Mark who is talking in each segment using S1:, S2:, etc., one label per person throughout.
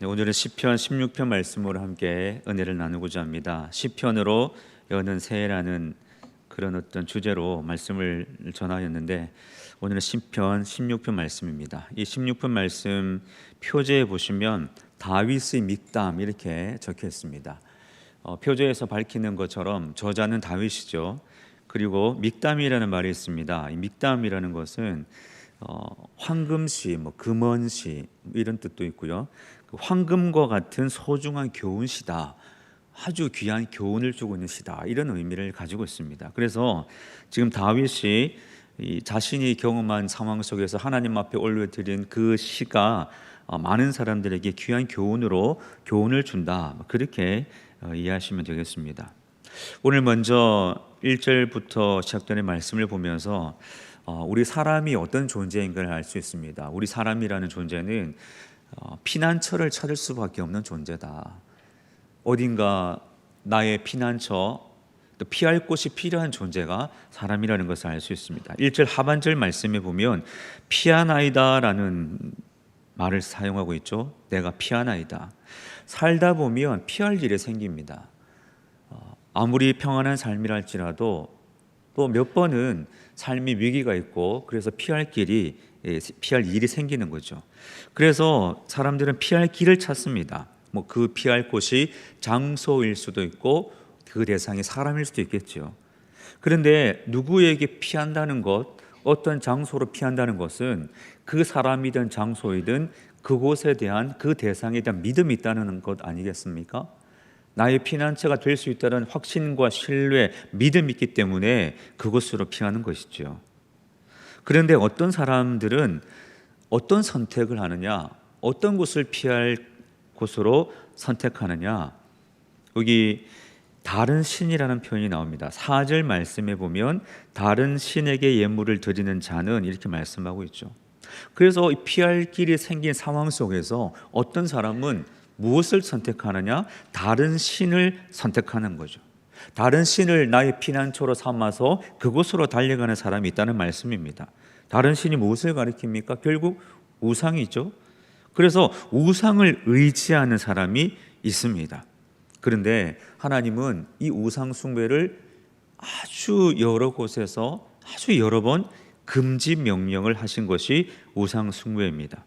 S1: 네, 오늘은 시편 16편 말씀으로 함께 은혜를 나누고자 합니다. 시편으로 여는 새해라는 그런 어떤 주제로 말씀을 전하였는데 오늘은 시편 16편 말씀입니다. 이 16편 말씀 표제에 보시면 다윗의 믹담 이렇게 적혀 있습니다. 어, 표제에서 밝히는 것처럼 저자는 다윗이죠. 그리고 믹담이라는 말이 있습니다. 이 믹담이라는 것은 어, 황금시, 뭐 금원시 이런 뜻도 있고요. 그 황금과 같은 소중한 교훈시다. 아주 귀한 교훈을 주고 있는 시다. 이런 의미를 가지고 있습니다. 그래서 지금 다윗이 이 자신이 경험한 상황 속에서 하나님 앞에 올려드린 그 시가 어, 많은 사람들에게 귀한 교훈으로 교훈을 준다. 그렇게 어, 이해하시면 되겠습니다. 오늘 먼저 1절부터 시작되는 말씀을 보면서 어, 우리 사람이 어떤 존재인가를 알 수 있습니다. 우리 사람이라는 존재는 어, 피난처를 찾을 수밖에 없는 존재다. 어딘가 나의 피난처 또 피할 곳이 필요한 존재가 사람이라는 것을 알 수 있습니다. 1절 하반절 말씀에 보면 피하나이다라는 말을 사용하고 있죠. 내가 피하나이다. 살다 보면 피할 일이 생깁니다. 어, 아무리 평안한 삶이랄지라도 또 몇 번은 삶이 위기가 있고 그래서 피할 길이 예, 피할 일이 생기는 거죠. 그래서 사람들은 피할 길을 찾습니다. 뭐 그 피할 곳이 장소일 수도 있고 그 대상이 사람일 수도 있겠죠. 그런데 누구에게 피한다는 것, 어떤 장소로 피한다는 것은 그 사람이든 장소이든 그곳에 대한 그 대상에 대한 믿음이 있다는 것 아니겠습니까? 나의 피난처가 될 수 있다는 확신과 신뢰, 믿음이 있기 때문에 그곳으로 피하는 것이죠. 그런데 어떤 사람들은 어떤 선택을 하느냐, 어떤 곳을 피할 곳으로 선택하느냐, 여기 다른 신이라는 표현이 나옵니다. 4절 말씀에 보면 다른 신에게 예물을 드리는 자는 이렇게 말씀하고 있죠. 그래서 피할 길이 생긴 상황 속에서 어떤 사람은 무엇을 선택하느냐? 다른 신을 선택하는 거죠. 다른 신을 나의 피난처로 삼아서 그곳으로 달려가는 사람이 있다는 말씀입니다. 다른 신이 무엇을 가리킵니까? 결국 우상이죠. 그래서 우상을 의지하는 사람이 있습니다. 그런데 하나님은 이 우상 숭배를 아주 여러 곳에서 아주 여러 번 금지 명령을 하신 것이 우상 숭배입니다.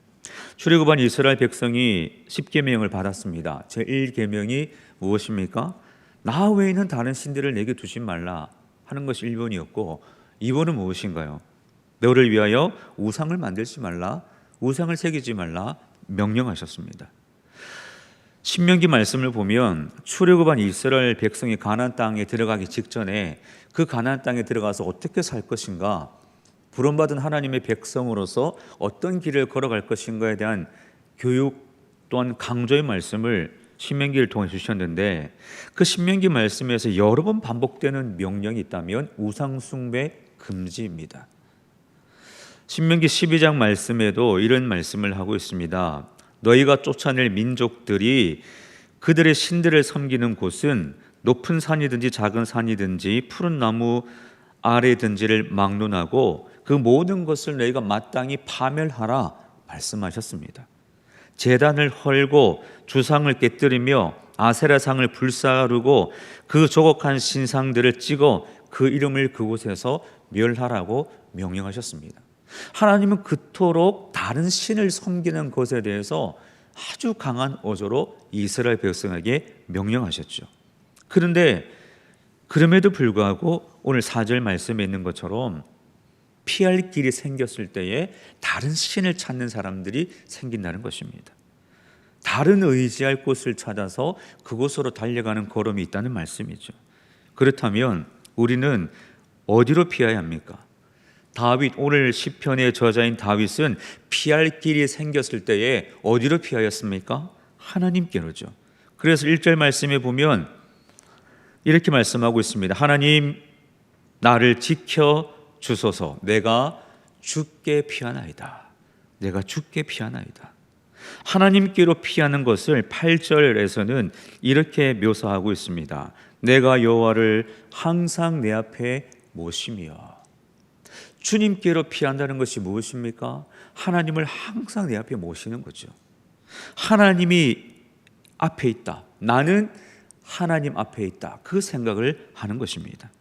S1: 출애굽한 이스라엘 백성이 10계명을 받았습니다. 제 1계명이 무엇입니까? 나 외에는 다른 신들을 내게 두지 말라 하는 것이 1번이었고 2번은 무엇인가요? 너를 위하여 우상을 만들지 말라, 우상을 새기지 말라 명령하셨습니다. 신명기 말씀을 보면 출애굽한 이스라엘 백성이 가나안 땅에 들어가기 직전에 그 가나안 땅에 들어가서 어떻게 살 것인가 부름받은 하나님의 백성으로서 어떤 길을 걸어갈 것인가에 대한 교육 또한 강조의 말씀을 신명기를 통해 주셨는데 그 신명기 말씀에서 여러 번 반복되는 명령이 있다면 우상 숭배 금지입니다. 신명기 12장 말씀에도 이런 말씀을 하고 있습니다. 너희가 쫓아낼 민족들이 그들의 신들을 섬기는 곳은 높은 산이든지 작은 산이든지 푸른 나무 아래든지를 막론하고 그 모든 것을 너희가 마땅히 파멸하라 말씀하셨습니다. 재단을 헐고 주상을 깨뜨리며 아세라상을 불사르고 그 조곡한 신상들을 찍어 그 이름을 그곳에서 멸하라고 명령하셨습니다. 하나님은 그토록 다른 신을 섬기는 것에 대해서 아주 강한 어조로 이스라엘 백성에게 명령하셨죠. 그런데 그럼에도 불구하고 오늘 4절 말씀에 있는 것처럼 피할 길이 생겼을 때에 다른 신을 찾는 사람들이 생긴다는 것입니다. 다른 의지할 곳을 찾아서 그곳으로 달려가는 걸음이 있다는 말씀이죠. 그렇다면 우리는 어디로 피해야 합니까? 다윗 오늘 시편의 저자인 다윗은 피할 길이 생겼을 때에 어디로 피하였습니까? 하나님께로죠. 그래서 1절 말씀에 보면 이렇게 말씀하고 있습니다. 하나님 나를 지켜 주소서. 내가 죽게 피하나이다. 내가 죽게 피하나이다. 하나님께로 피하는 것을 8절에서는 이렇게 묘사하고 있습니다. 내가 여호와를 항상 내 앞에 모시며 주님께로 피한다는 것이 무엇입니까? 하나님을 항상 내 앞에 모시는 거죠. 하나님이 앞에 있다. 나는 하나님 앞에 있다. 그 생각을 하는 것입니다.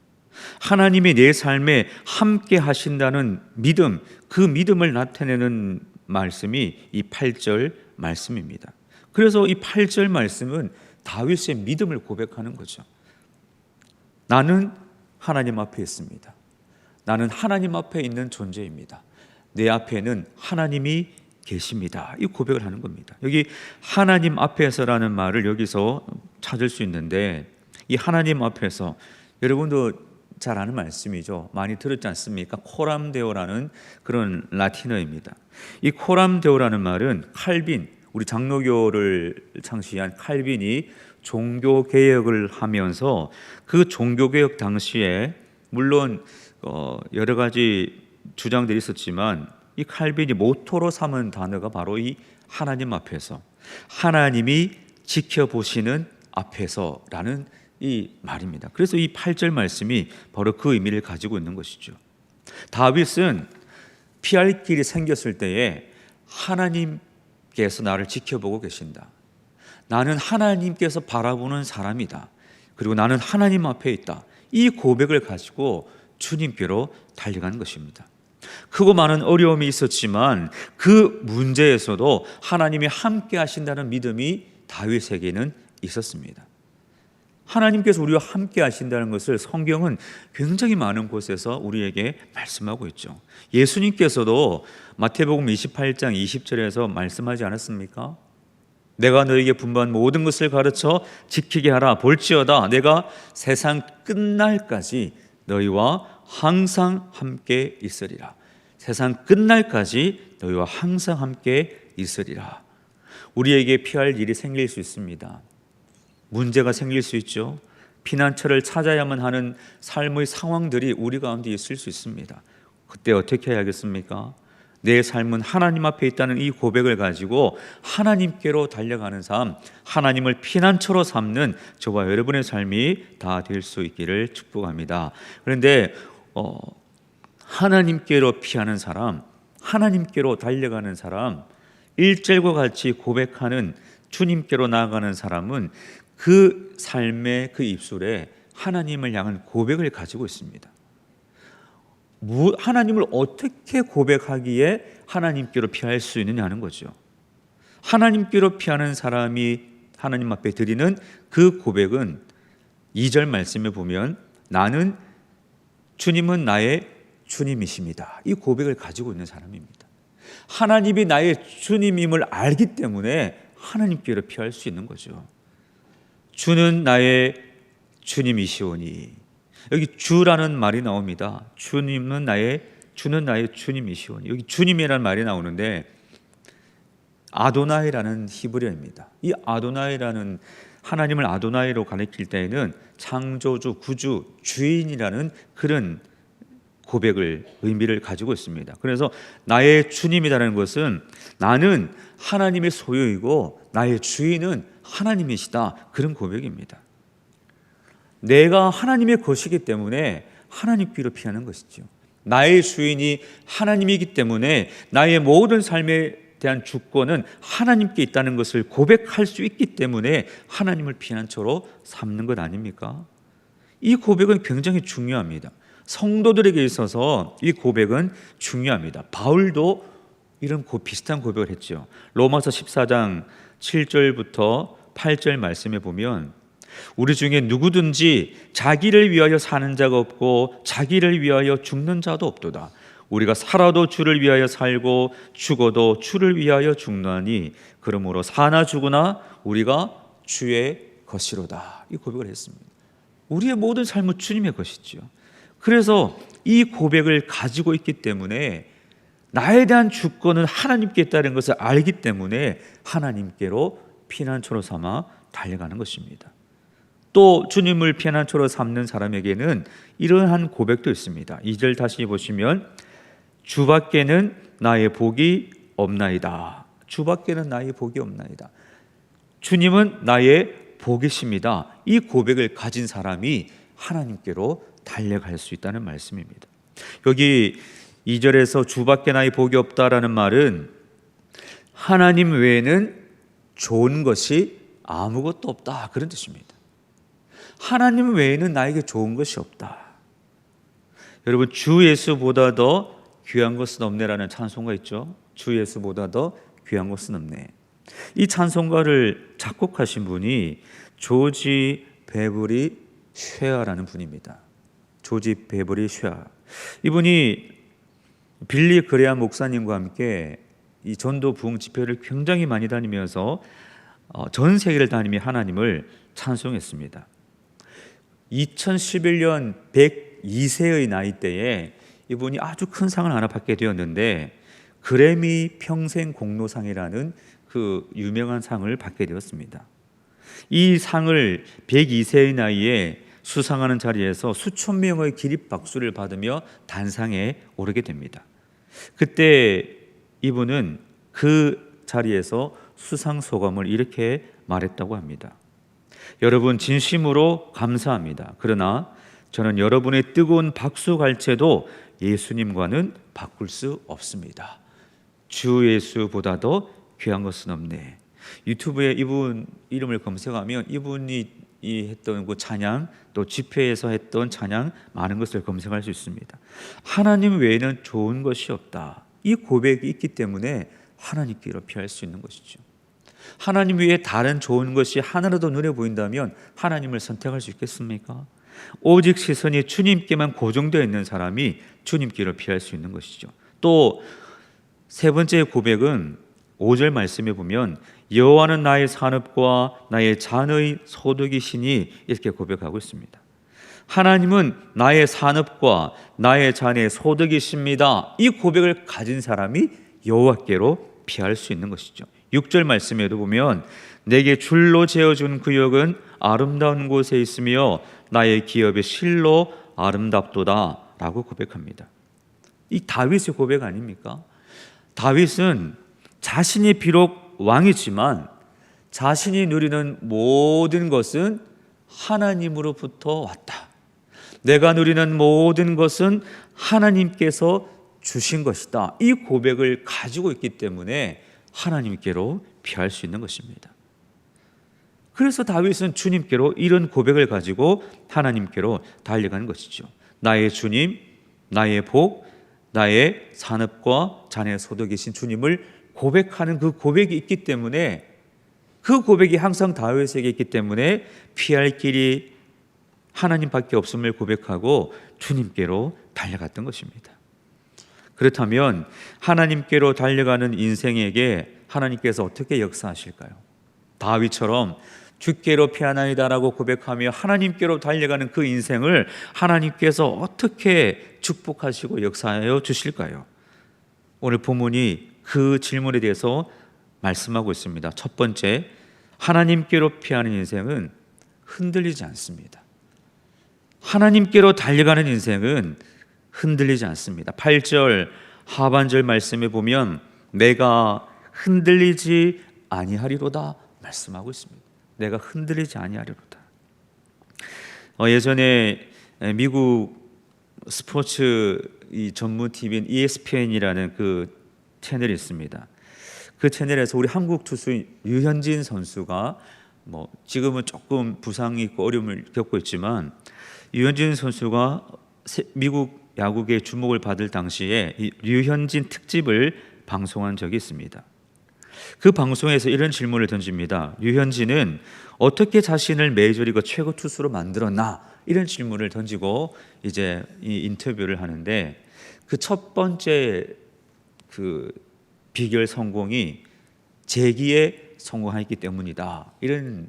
S1: 하나님이 내 삶에 함께 하신다는 믿음, 그 믿음을 나타내는 말씀이 이 8절 말씀입니다. 그래서 이 8절 말씀은 다윗의 믿음을 고백하는 거죠. 나는 하나님 앞에 있습니다. 나는 하나님 앞에 있는 존재입니다. 내 앞에는 하나님이 계십니다. 이 고백을 하는 겁니다. 여기 하나님 앞에서라는 말을 여기서 찾을 수 있는데 이 하나님 앞에서 여러분도 잘 아는 말씀이죠. 많이 들었지 않습니까? 코람데오라는 그런 라틴어입니다. 이 코람데오라는 말은 칼빈 우리 장로교를 창시한 칼빈이 종교 개혁을 하면서 그 종교 개혁 당시에 물론 어 여러 가지 주장들이 있었지만 이 칼빈이 모토로 삼은 단어가 바로 이 하나님 앞에서 하나님이 지켜보시는 앞에서라는 이 말입니다. 그래서 이 8절 말씀이 바로 그 의미를 가지고 있는 것이죠. 다윗은 피할 길이 생겼을 때에 하나님께서 나를 지켜보고 계신다. 나는 하나님께서 바라보는 사람이다. 그리고 나는 하나님 앞에 있다. 이 고백을 가지고 주님께로 달려간 것입니다. 크고 많은 어려움이 있었지만 그 문제에서도 하나님이 함께 하신다는 믿음이 다윗에게는 있었습니다. 하나님께서 우리와 함께 하신다는 것을 성경은 굉장히 많은 곳에서 우리에게 말씀하고 있죠. 예수님께서도 마태복음 28장 20절에서 말씀하지 않았습니까? 내가 너에게 분부한 모든 것을 가르쳐 지키게 하라 볼지어다 내가 세상 끝날까지 너희와 항상 함께 있으리라. 세상 끝날까지 너희와 항상 함께 있으리라. 우리에게 피할 일이 생길 수 있습니다. 문제가 생길 수 있죠. 피난처를 찾아야만 하는 삶의 상황들이 우리 가운데 있을 수 있습니다. 그때 어떻게 해야겠습니까? 내 삶은 하나님 앞에 있다는 이 고백을 가지고 하나님께로 달려가는 삶, 하나님을 피난처로 삼는 저와 여러분의 삶이 다 될 수 있기를 축복합니다. 그런데 어, 하나님께로 피하는 사람, 하나님께로 달려가는 사람, 일절과 같이 고백하는 주님께로 나아가는 사람은 그 삶의 그 입술에 하나님을 향한 고백을 가지고 있습니다. 하나님을 어떻게 고백하기에 하나님께로 피할 수 있느냐 하는 거죠. 하나님께로 피하는 사람이 하나님 앞에 드리는 그 고백은 2절 말씀에 보면 나는 주님은 나의 주님이십니다. 이 고백을 가지고 있는 사람입니다. 하나님이 나의 주님임을 알기 때문에 하나님께로 피할 수 있는 거죠. 주는 나의 주님이시오니 여기 주라는 말이 나옵니다. 주님은 나의 주는 나의 주님이시오니 여기 주님이라는 말이 나오는데 아도나이라는 히브리어입니다. 이 아도나이라는 하나님을 아도나이로 가리킬 때에는 창조주, 구주, 주인이라는 그런 고백을 의미를 가지고 있습니다. 그래서 나의 주님이라는 것은 나는 하나님의 소유이고 나의 주인은 하나님이시다. 그런 고백입니다. 내가 하나님의 것이기 때문에 하나님께로 피하는 것이죠. 나의 주인이 하나님이기 때문에 나의 모든 삶에 대한 주권은 하나님께 있다는 것을 고백할 수 있기 때문에 하나님을 피난처로 삼는 것 아닙니까? 이 고백은 굉장히 중요합니다. 성도들에게 있어서 이 고백은 중요합니다. 바울도 이런 고 비슷한 고백을 했죠. 로마서 14장 7절부터 8절 말씀에 보면 우리 중에 누구든지 자기를 위하여 사는 자가 없고 자기를 위하여 죽는 자도 없도다. 우리가 살아도 주를 위하여 살고 죽어도 주를 위하여 죽나니 그러므로 사나 죽으나 우리가 주의 것이로다. 이 고백을 했습니다. 우리의 모든 삶은 주님의 것이지요. 그래서 이 고백을 가지고 있기 때문에 나에 대한 주권은 하나님께 있다는 것을 알기 때문에 하나님께로 피난처로 삼아 달려가는 것입니다. 또 주님을 피난처로 삼는 사람에게는 이러한 고백도 있습니다. 2절 다시 보시면 주밖에는 나의 복이 없나이다. 주밖에는 나의 복이 없나이다. 주님은 나의 복이십니다. 이 고백을 가진 사람이 하나님께로 달려갈 수 있다는 말씀입니다. 여기 2절에서 주밖에 나의 복이 없다라는 말은 하나님 외에는 좋은 것이 아무것도 없다 그런 뜻입니다. 하나님 외에는 나에게 좋은 것이 없다. 여러분 주 예수보다 더 귀한 것은 없네라는 찬송가 있죠. 주 예수보다 더 귀한 것은 없네. 이 찬송가를 작곡하신 분이 조지 베브리 쉐아라는 분입니다. 조지 베브리 쉐아. 이분이 빌리 그레아 목사님과 함께 이 전도 부흥 집회를 굉장히 많이 다니면서 어, 전 세계를 다니며 하나님을 찬송했습니다. 2011년 102세의 나이 때에 이분이 아주 큰 상을 하나 받게 되었는데 그래미 평생 공로상이라는 그 유명한 상을 받게 되었습니다. 이 상을 102세의 나이에 수상하는 자리에서 수천 명의 기립 박수를 받으며 단상에 오르게 됩니다. 그때 이분은 그 자리에서 수상 소감을 이렇게 말했다고 합니다. 여러분 진심으로 감사합니다. 그러나 저는 여러분의 뜨거운 박수 갈채도 예수님과는 바꿀 수 없습니다. 주 예수보다도 귀한 것은 없네. 유튜브에 이분 이름을 검색하면 이분이 이 했던 그 찬양 또 집회에서 했던 찬양 많은 것을 검색할 수 있습니다. 하나님 외에는 좋은 것이 없다. 이 고백이 있기 때문에 하나님께 로 피할 수 있는 것이죠. 하나님 외에 다른 좋은 것이 하나라도 눈에 보인다면 하나님을 선택할 수 있겠습니까? 오직 시선이 주님께만 고정되어 있는 사람이 주님께로 피할 수 있는 것이죠. 또 세 번째 고백은 5절 말씀에 보면 여호와는 나의 산업과 나의 잔의 소득이시니 이렇게 고백하고 있습니다. 하나님은 나의 산업과 나의 잔의 소득이십니다. 이 고백을 가진 사람이 여호와께로 피할 수 있는 것이죠. 6절 말씀에도 보면 내게 줄로 재어준 구역은 아름다운 곳에 있으며 나의 기업의 실로 아름답도다라고 고백합니다. 이 다윗의 고백 아닙니까? 다윗은 자신이 비록 왕이지만 자신이 누리는 모든 것은 하나님으로부터 왔다. 내가 누리는 모든 것은 하나님께서 주신 것이다. 이 고백을 가지고 있기 때문에 하나님께로 피할 수 있는 것입니다. 그래서 다윗은 주님께로 이런 고백을 가지고 하나님께로 달려가는 것이죠. 나의 주님, 나의 복, 나의 산업과 자녀 소득이신 주님을 고백하는 그 고백이 있기 때문에 그 고백이 항상 다윗에게 있기 때문에 피할 길이 하나님밖에 없음을 고백하고 주님께로 달려갔던 것입니다. 그렇다면 하나님께로 달려가는 인생에게 하나님께서 어떻게 역사하실까요? 다윗처럼 주께로 피하나이다라고 고백하며 하나님께로 달려가는 그 인생을 하나님께서 어떻게 축복하시고 역사하여 주실까요? 오늘 본문이 그 질문에 대해서 말씀하고 있습니다. 첫 번째, 하나님께로 피하는 인생은 흔들리지 않습니다. 하나님께로 달려가는 인생은 흔들리지 않습니다. 8절 하반절 말씀에 보면 내가 흔들리지 아니하리로다 말씀하고 있습니다. 내가 흔들리지 아니하리로다. 어, 예전에 미국 스포츠 이 전문 TV인 ESPN이라는 그 채널이 있습니다. 그 채널에서 우리 한국 투수 유현진 선수가 뭐 지금은 조금 부상이 있고 어려움을 겪고 있지만 유현진 선수가 미국 야구계 주목을 받을 당시에 류현진 특집을 방송한 적이 있습니다. 그 방송에서 이런 질문을 던집니다. 류현진은 어떻게 자신을 메이저리그 최고 투수로 만들었나? 이런 질문을 던지고 이제 이 인터뷰를 하는데 그 첫 번째 그 비결 성공이 재기에 성공했기 때문이다. 이런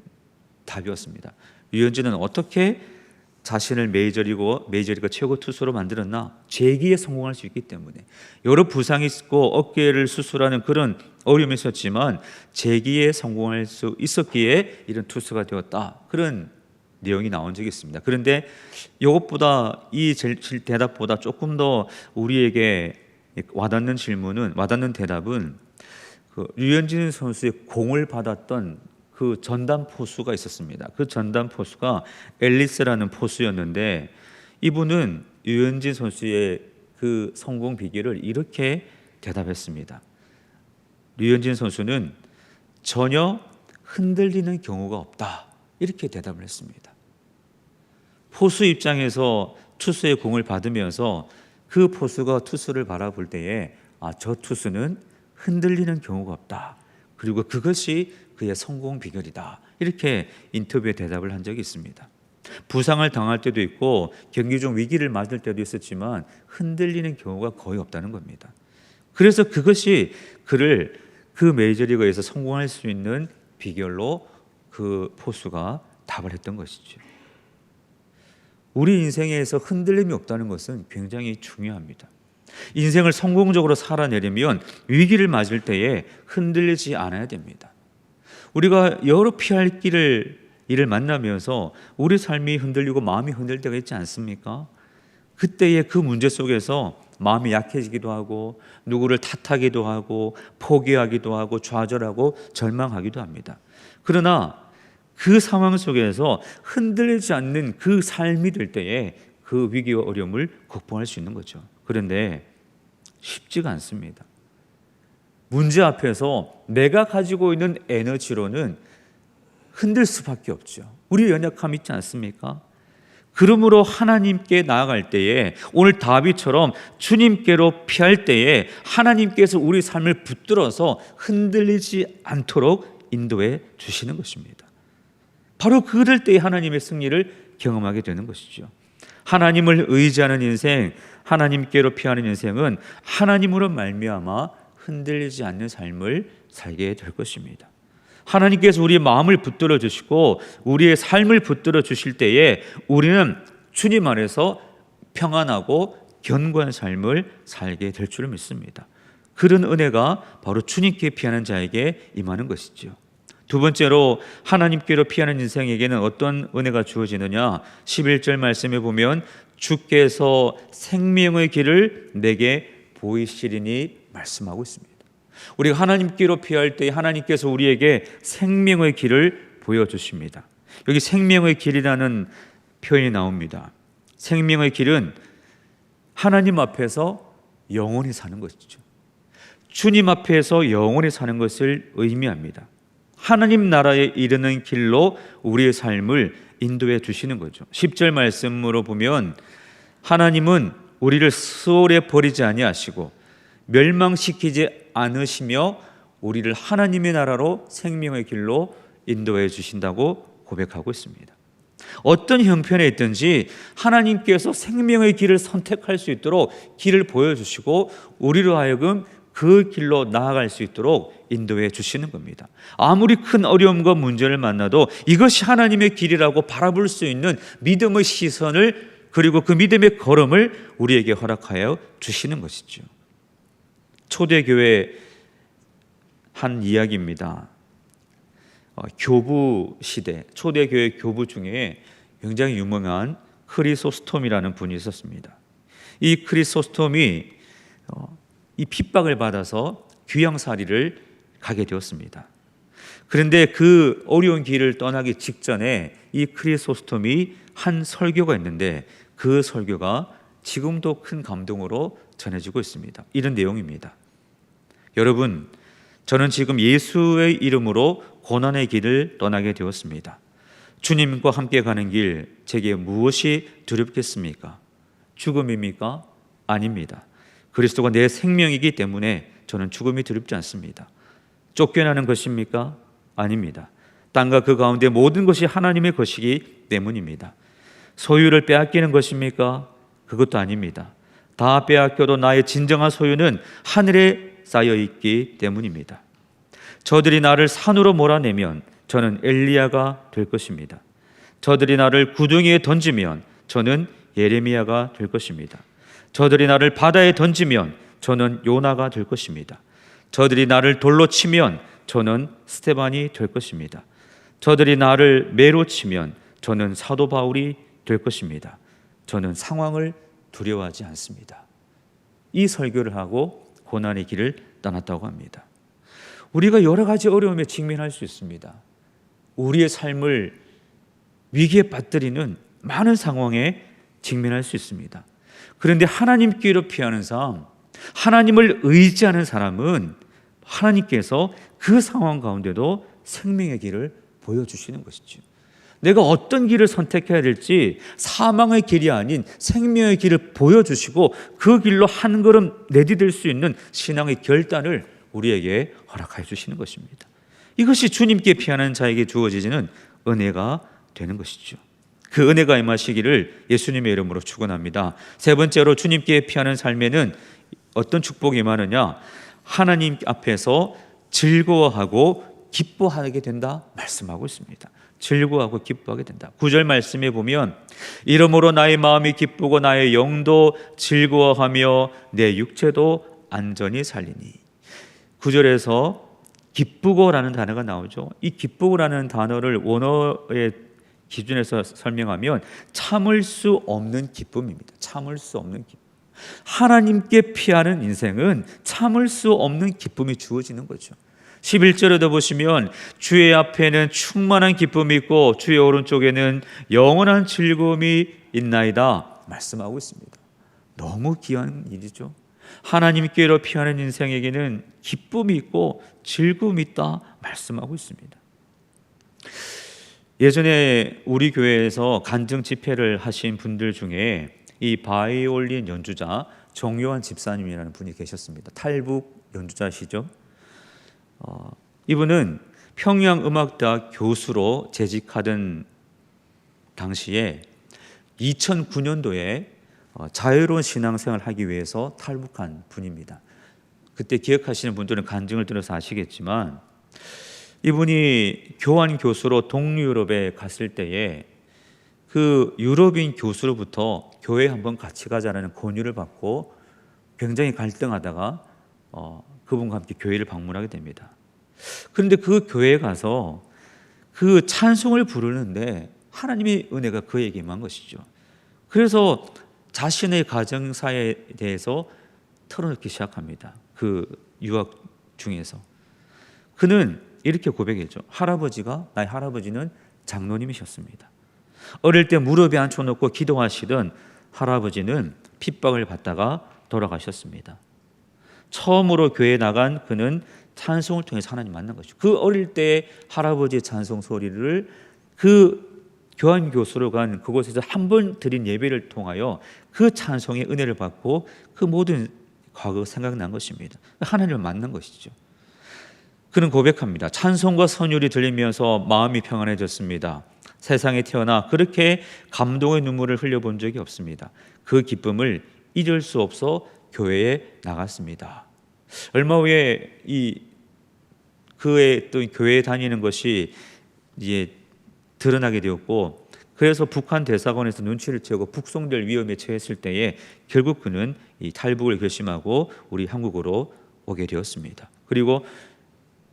S1: 답이었습니다. 류현진은 어떻게 자신을 메이저리그 메이저리그 최고 투수로 만들었나? 재기에 성공할 수 있기 때문에. 여러 부상이 있고 어깨를 수술하는 그런 어려움이 있었지만 재기에 성공할 수 있었기에 이런 투수가 되었다. 그런 내용이 나온 적이 있습니다. 그런데 이것보다 이 대답보다 조금 더 우리에게 와닿는 질문은 와닿는 대답은 그 류현진 선수의 공을 받았던 그 전담 포수가 있었습니다. 그 전담 포수가 앨리스라는 포수였는데 이분은 유현진 선수의 그 성공 비결을 이렇게 대답했습니다. 류현진 선수는 전혀 흔들리는 경우가 없다. 이렇게 대답을 했습니다. 포수 입장에서 투수의 공을 받으면서 그 포수가 투수를 바라볼 때에 아, 저 투수는 흔들리는 경우가 없다. 그리고 그것이 그의 성공 비결이다. 이렇게 인터뷰에 대답을 한 적이 있습니다. 부상을 당할 때도 있고 경기 중 위기를 맞을 때도 있었지만 흔들리는 경우가 거의 없다는 겁니다. 그래서 그것이 그를 그 메이저리그에서 성공할 수 있는 비결로 그 포수가 답을 했던 것이죠. 우리 인생에서 흔들림이 없다는 것은 굉장히 중요합니다. 인생을 성공적으로 살아내려면 위기를 맞을 때에 흔들리지 않아야 됩니다. 우리가 여러 피할 길을 일을 만나면서 우리 삶이 흔들리고 마음이 흔들 때가 있지 않습니까? 그때의 그 문제 속에서 마음이 약해지기도 하고 누구를 탓하기도 하고 포기하기도 하고 좌절하고 절망하기도 합니다. 그러나 그 상황 속에서 흔들리지 않는 그 삶이 될 때에 그 위기와 어려움을 극복할 수 있는 거죠. 그런데 쉽지가 않습니다. 문제 앞에서 내가 가지고 있는 에너지로는 흔들 수밖에 없죠. 우리 연약함 있지 않습니까? 그러므로 하나님께 나아갈 때에 오늘 다윗처럼 주님께로 피할 때에 하나님께서 우리 삶을 붙들어서 흔들리지 않도록 인도해 주시는 것입니다. 바로 그럴 때에 하나님의 승리를 경험하게 되는 것이죠. 하나님을 의지하는 인생, 하나님께로 피하는 인생은 하나님으로 말미암아 흔들리지 않는 삶을 살게 될 것입니다. 하나님께서 우리의 마음을 붙들어 주시고 우리의 삶을 붙들어 주실 때에 우리는 주님 안에서 평안하고 견고한 삶을 살게 될 줄을 믿습니다. 그런 은혜가 바로 주님께 피하는 자에게 임하는 것이죠. 두 번째로 하나님께로 피하는 인생에게는 어떤 은혜가 주어지느냐? 11절 말씀에 보면 주께서 생명의 길을 내게 보이시리니 말씀하고 있습니다. 우리가 하나님께로 피할 때 하나님께서 우리에게 생명의 길을 보여 주십니다. 여기 생명의 길이라는 표현이 나옵니다. 생명의 길은 하나님 앞에서 영원히 사는 것이죠. 주님 앞에서 영원히 사는 것을 의미합니다. 하나님 나라에 이르는 길로 우리의 삶을 인도해 주시는 거죠. 10절 말씀으로 보면 하나님은 우리를 수월에 버리지 아니하시고 멸망시키지 않으시며 우리를 하나님의 나라로 생명의 길로 인도해 주신다고 고백하고 있습니다. 어떤 형편에 있든지 하나님께서 생명의 길을 선택할 수 있도록 길을 보여주시고 우리로 하여금 그 길로 나아갈 수 있도록 인도해 주시는 겁니다. 아무리 큰 어려움과 문제를 만나도 이것이 하나님의 길이라고 바라볼 수 있는 믿음의 시선을 그리고 그 믿음의 걸음을 우리에게 허락하여 주시는 것이죠. 초대교회 한 이야기입니다. 어, 교부 시대 초대교회 교부 중에 굉장히 유명한 크리소스톰이라는 분이 있었습니다. 이 크리소스톰이 어, 이 핍박을 받아서 귀양살이를 가게 되었습니다. 그런데 그 어려운 길을 떠나기 직전에 이 크리소스톰이 한 설교가 있는데 그 설교가 지금도 큰 감동으로 전해지고 있습니다. 이런 내용입니다. 여러분, 저는 지금 예수의 이름으로 고난의 길을 떠나게 되었습니다. 주님과 함께 가는 길, 제게 무엇이 두렵겠습니까? 죽음입니까? 아닙니다. 그리스도가 내 생명이기 때문에 저는 죽음이 두렵지 않습니다. 쫓겨나는 것입니까? 아닙니다. 땅과 그 가운데 모든 것이 하나님의 것이기 때문입니다. 소유를 빼앗기는 것입니까? 그것도 아닙니다. 다 빼앗겨도 나의 진정한 소유는 하늘에 쌓여 있기 때문입니다. 저들이 나를 산으로 몰아내면 저는 엘리야가 될 것입니다. 저들이 나를 구덩이에 던지면 저는 예레미야가 될 것입니다. 저들이 나를 바다에 던지면 저는 요나가 될 것입니다. 저들이 나를 돌로 치면 저는 스테반이 될 것입니다. 저들이 나를 매로 치면 저는 사도 바울이 될 것입니다. 저는 상황을 두려워하지 않습니다. 이 설교를 하고 고난의 길을 떠났다고 합니다. 우리가 여러 가지 어려움에 직면할 수 있습니다. 우리의 삶을 위기에 빠뜨리는 많은 상황에 직면할 수 있습니다. 그런데 하나님께로 피하는 삶, 하나님을 의지하는 사람은 하나님께서 그 상황 가운데도 생명의 길을 보여주시는 것이죠. 내가 어떤 길을 선택해야 될지 사망의 길이 아닌 생명의 길을 보여주시고 그 길로 한 걸음 내디딜 수 있는 신앙의 결단을 우리에게 허락해 주시는 것입니다. 이것이 주님께 피하는 자에게 주어지는 은혜가 되는 것이죠. 그 은혜가 임하시기를 예수님의 이름으로 축원합니다. 세 번째로 주님께 피하는 삶에는 어떤 축복이 임하느냐? 하나님 앞에서 즐거워하고 기뻐하게 된다 말씀하고 있습니다. 즐거워하고 기뻐하게 된다. 구절 말씀에 보면 이러므로 나의 마음이 기쁘고 나의 영도 즐거워하며 내 육체도 안전히 살리니. 구절에서 기쁘고라는 단어가 나오죠. 이 기쁘고라는 단어를 원어의 기준에서 설명하면 참을 수 없는 기쁨입니다. 참을 수 없는 기쁨. 하나님께 피하는 인생은 참을 수 없는 기쁨이 주어지는 거죠. 11절에도 보시면 주의 앞에는 충만한 기쁨이 있고 주의 오른쪽에는 영원한 즐거움이 있나이다 말씀하고 있습니다. 너무 귀한 일이죠. 하나님께로 피하는 인생에게는 기쁨이 있고 즐거움이 있다 말씀하고 있습니다. 예전에 우리 교회에서 간증 집회를 하신 분들 중에 이 바이올린 연주자 정요한 집사님이라는 분이 계셨습니다. 탈북 연주자시죠. 어, 이분은 평양음악대학 교수로 재직하던 당시에 2009년도에 어, 자유로운 신앙생활을 하기 위해서 탈북한 분입니다. 그때 기억하시는 분들은 간증을 들어서 아시겠지만 이분이 교환 교수로 동유럽에 갔을 때에 그 유럽인 교수로부터 교회 한번 같이 가자라는 권유를 받고 굉장히 갈등하다가 어, 그분과 함께 교회를 방문하게 됩니다. 그런데 그 교회에 가서 그 찬송을 부르는데 하나님의 은혜가 그에게 임한 것이죠. 그래서 자신의 가정사에 대해서 털어놓기 시작합니다. 그 유학 중에서. 그는 이렇게 고백했죠. 할아버지가, 나의 할아버지는 장로님이셨습니다. 어릴 때 무릎에 앉혀놓고 기도하시던 할아버지는 핍박을 받다가 돌아가셨습니다. 처음으로 교회에 나간 그는 찬송을 통해서 하나님 만난 것이죠. 그 어릴 때 할아버지의 찬송 소리를 그 교환 교수로 간 그곳에서 한 번 드린 예배를 통하여 그 찬송의 은혜를 받고 그 모든 과거 생각난 것입니다. 하나님을 만난 것이죠. 그는 고백합니다. 찬송과 선율이 들리면서 마음이 평안해졌습니다. 세상에 태어나 그렇게 감동의 눈물을 흘려본 적이 없습니다. 그 기쁨을 잊을 수 없어 교회에 나갔습니다. 얼마 후에 이 그의 또 교회에 다니는 것이 이제 드러나게 되었고 그래서 북한 대사관에서 눈치를 채우고 북송될 위험에 처했을 때에 결국 그는 이 탈북을 결심하고 우리 한국으로 오게 되었습니다. 그리고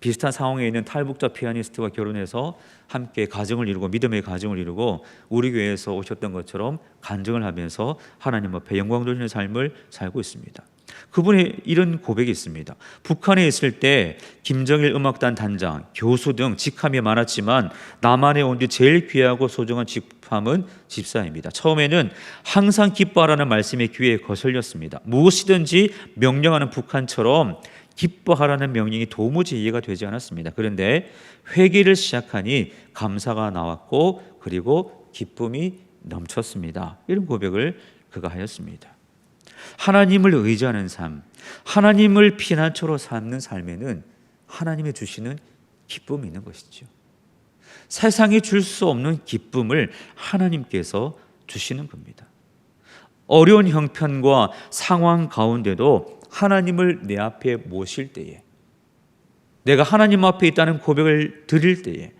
S1: 비슷한 상황에 있는 탈북자 피아니스트와 결혼해서 함께 가정을 이루고 믿음의 가정을 이루고 우리 교회에서 오셨던 것처럼 간증을 하면서 하나님 앞에 영광 돌리는 삶을 살고 있습니다. 그분의 이런 고백이 있습니다. 북한에 있을 때 김정일 음악단 단장, 교수 등 직함이 많았지만 남한에 온뒤 제일 귀하고 소중한 직함은 집사입니다. 처음에는 항상 기뻐하라는 말씀에 귀에 거슬렸습니다. 무엇이든지 명령하는 북한처럼 기뻐하라는 명령이 도무지 이해가 되지 않았습니다. 그런데 회개를 시작하니 감사가 나왔고 그리고 기쁨이 넘쳤습니다. 이런 고백을 그가 하였습니다. 하나님을 의지하는 삶, 하나님을 피난처로 삼는 삶에는 하나님이 주시는 기쁨이 있는 것이죠. 세상이 줄 수 없는 기쁨을 하나님께서 주시는 겁니다. 어려운 형편과 상황 가운데도 하나님을 내 앞에 모실 때에 내가 하나님 앞에 있다는 고백을 드릴 때에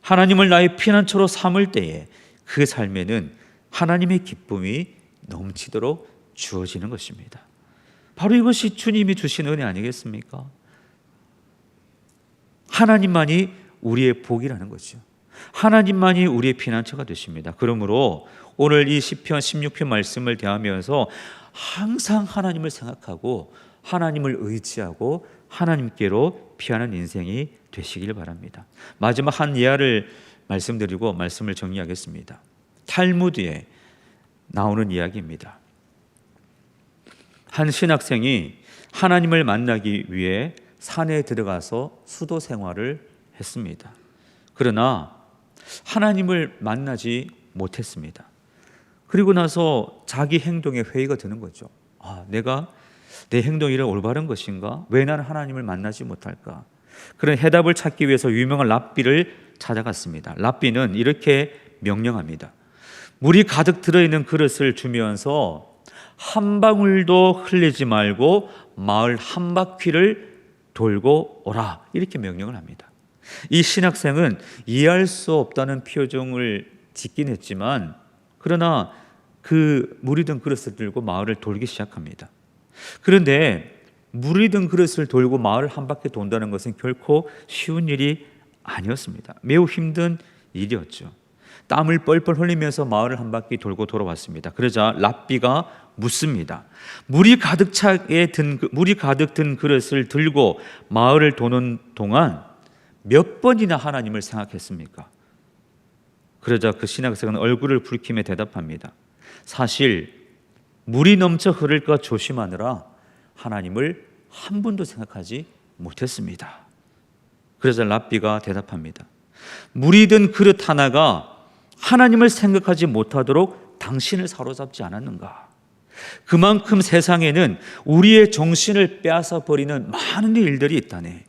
S1: 하나님을 나의 피난처로 삼을 때에 그 삶에는 하나님의 기쁨이 넘치도록 주어지는 것입니다. 바로 이것이 주님이 주신 은혜 아니겠습니까? 하나님만이 우리의 복이라는 거죠. 하나님만이 우리의 피난처가 되십니다. 그러므로 오늘 이 시편 16편 말씀을 대하면서 항상 하나님을 생각하고 하나님을 의지하고 하나님께로 피하는 인생이 되시길 바랍니다. 마지막 한 예화를 말씀드리고 말씀을 정리하겠습니다. 탈무드에 나오는 이야기입니다. 한 신학생이 하나님을 만나기 위해 산에 들어가서 수도 생활을 했습니다. 그러나 하나님을 만나지 못했습니다. 그리고 나서 자기 행동에 회의가 드는 거죠. 아, 내가 내 행동이 올바른 것인가? 왜 나는 하나님을 만나지 못할까? 그런 해답을 찾기 위해서 유명한 랍비를 찾아갔습니다. 랍비는 이렇게 명령합니다. 물이 가득 들어있는 그릇을 주면서 한 방울도 흘리지 말고 마을 한 바퀴를 돌고 오라. 이렇게 명령을 합니다. 이 신학생은 이해할 수 없다는 표정을 짓긴 했지만 그러나 그 물이 든 그릇을 들고 마을을 돌기 시작합니다. 그런데 물이 든 그릇을 돌고 마을을 한 바퀴 돈다는 것은 결코 쉬운 일이 아니었습니다. 매우 힘든 일이었죠. 땀을 뻘뻘 흘리면서 마을을 한 바퀴 돌고 돌아왔습니다. 그러자 랍비가 묻습니다. 물이 가득 차게 든 그- 물이 가득 든 그릇을 들고 마을을 도는 동안 몇 번이나 하나님을 생각했습니까? 그러자 그 신학생은 얼굴을 붉히며 대답합니다. 사실 물이 넘쳐 흐를까 조심하느라 하나님을 한 번도 생각하지 못했습니다. 그래서 랍비가 대답합니다. 물이 든 그릇 하나가 하나님을 생각하지 못하도록 당신을 사로잡지 않았는가? 그만큼 세상에는 우리의 정신을 빼앗아 버리는 많은 일들이 있다네.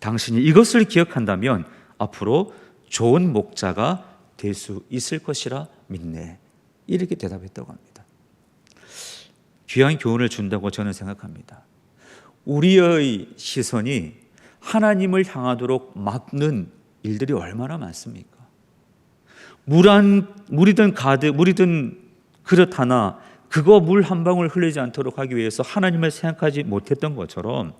S1: 당신이 이것을 기억한다면 앞으로 좋은 목자가 될 수 있을 것이라 믿네. 이렇게 대답했다고 합니다. 귀한 교훈을 준다고 저는 생각합니다. 우리의 시선이 하나님을 향하도록 막는 일들이 얼마나 많습니까? 물한 물이든 가득 물이든 그릇 하나 그거 물 한 방울 흘리지 않도록 하기 위해서 하나님을 생각하지 못했던 것처럼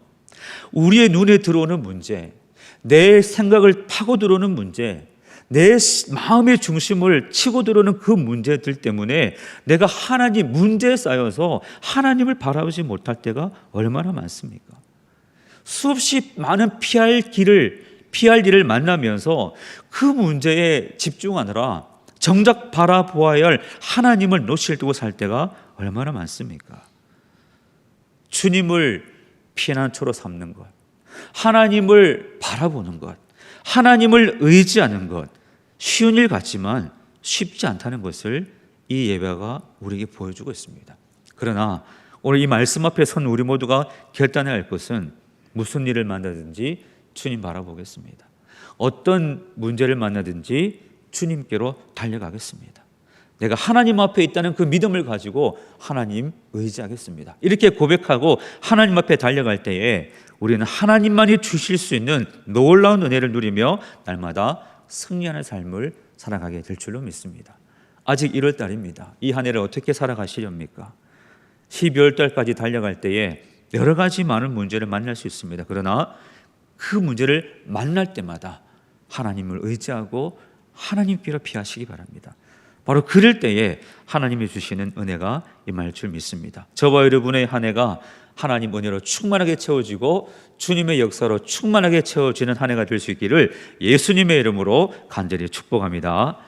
S1: 우리의 눈에 들어오는 문제, 내 생각을 파고 들어오는 문제, 내 마음의 중심을 치고 들어오는 그 문제들 때문에 내가 하나님 문제에 쌓여서 하나님을 바라보지 못할 때가 얼마나 많습니까? 수없이 많은 피할 길을 피할 일을 만나면서 그 문제에 집중하느라 정작 바라보아야 할 하나님을 놓칠 두고 살 때가 얼마나 많습니까? 주님을 피난처로 삼는 것, 하나님을 바라보는 것, 하나님을 의지하는 것 쉬운 일 같지만 쉽지 않다는 것을 이 예배가 우리에게 보여주고 있습니다. 그러나 오늘 이 말씀 앞에 선 우리 모두가 결단해야 할 것은 무슨 일을 만나든지 주님 바라보겠습니다. 어떤 문제를 만나든지 주님께로 달려가겠습니다. 내가 하나님 앞에 있다는 그 믿음을 가지고 하나님 의지하겠습니다. 이렇게 고백하고 하나님 앞에 달려갈 때에 우리는 하나님만이 주실 수 있는 놀라운 은혜를 누리며 날마다 승리하는 삶을 살아가게 될 줄로 믿습니다. 아직 1월 달입니다. 이 한 해를 어떻게 살아가시렵니까? 12월 달까지 달려갈 때에 여러 가지 많은 문제를 만날 수 있습니다. 그러나 그 문제를 만날 때마다 하나님을 의지하고 하나님께로 피하시기 바랍니다. 바로 그럴 때에 하나님이 주시는 은혜가 임할 줄 믿습니다. 저와 여러분의 한 해가 하나님 은혜로 충만하게 채워지고 주님의 역사로 충만하게 채워지는 한 해가 될 수 있기를 예수님의 이름으로 간절히 축복합니다.